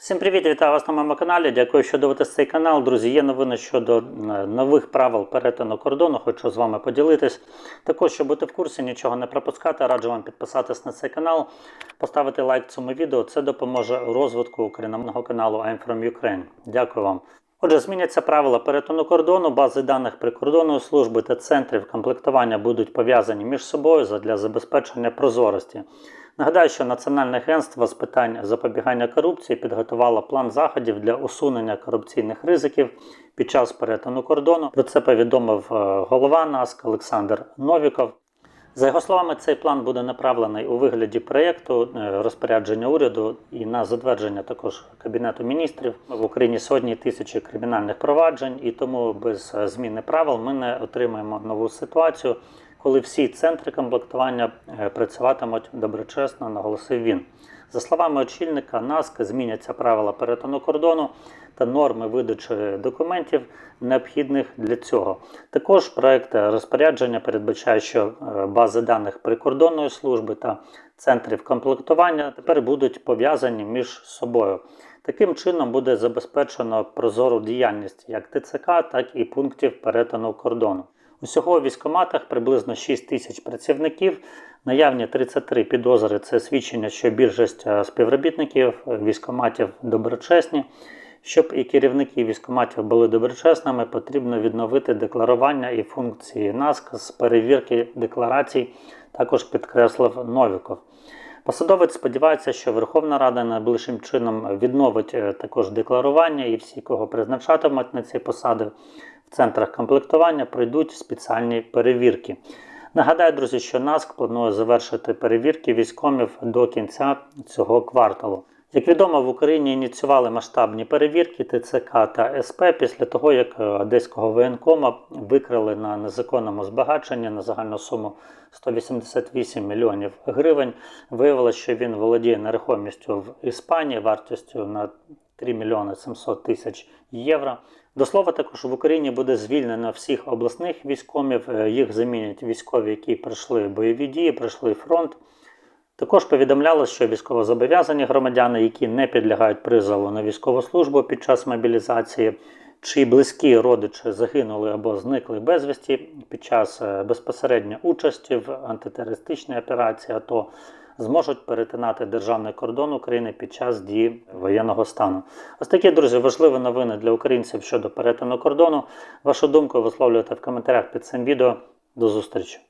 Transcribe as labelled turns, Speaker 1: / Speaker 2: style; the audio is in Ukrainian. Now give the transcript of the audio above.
Speaker 1: Всім привіт, вітаю вас на моєму каналі. Дякую, що дивитесь цей канал. Друзі, є новини щодо е, нових правил перетину кордону. Хочу з вами поділитись. Також, щоб бути в курсі, нічого не пропускати, раджу вам підписатись на цей канал, поставити лайк цьому відео. Це допоможе розвитку україномовного каналу I'm from Ukraine. Дякую вам. Отже, зміняться правила перетину кордону, бази даних прикордонної служби та центрів комплектування будуть пов'язані між собою задля забезпечення прозорості. Нагадаю, що Національне агентство з питань запобігання корупції підготувало план заходів для усунення корупційних ризиків під час перетину кордону. Про це повідомив е, голова НАСК Олександр Новіков. За його словами, цей план буде направлений у вигляді проєкту е, розпорядження уряду і на затвердження також Кабінету міністрів. В Україні сотні тисячі кримінальних проваджень, і тому без е, зміни правил ми не отримаємо нову ситуацію, коли всі центри комплектування е, працюватимуть доброчесно, наголосив він. За словами очільника НАСК, зміняться правила перетину кордону та норми видачі документів, необхідних для цього. Також проект розпорядження передбачає, що е, бази даних прикордонної служби та центрів комплектування тепер будуть пов'язані між собою. Таким чином буде забезпечено прозору діяльність як ТЦК, так і пунктів перетину кордону. Усього у військоматах приблизно 6 тисяч працівників. Наявні 33 підозри це свідчення, що більшість е, співробітників військоматів доброчесні. Щоб і керівники військоматів були доброчесними, потрібно відновити декларування і функції НАСК з перевірки декларацій, також підкреслив Новіков. Посадовець сподівається, що Верховна Рада найближчим чином відновить е, також декларування, і всі, кого призначатимуть на ці посади в центрах комплектування, пройдуть спеціальні перевірки. Нагадаю, друзі, що НАСК планує завершити перевірки військомів до кінця цього кварталу. Як відомо, в Україні ініціювали масштабні перевірки ТЦК та СП після того, як одеського воєнкома викрили на незаконному збагаченні на загальну суму 188 мільйонів гривень. Виявилося, що він володіє нерухомістю в Іспанії вартістю на 3 мільйони 700 тисяч євро. До слова, також в Україні буде звільнено всіх обласних військомів. Е, Їх замінять військові, які пройшли бойові дії, пройшли фронт. Також повідомлялося, що військовозобов'язані громадяни, які не підлягають призову на військову службу під час мобілізації, чиї близькі родичі загинули або зникли безвісті під час е, безпосередньо участі в антитерористичній операції, АТО, зможуть перетинати державний кордон України під час дії воєнного стану. Ось такі, друзі, важливі новини для українців щодо перетину кордону. Вашу думку висловлюйте в коментарях під цим відео. До зустрічі!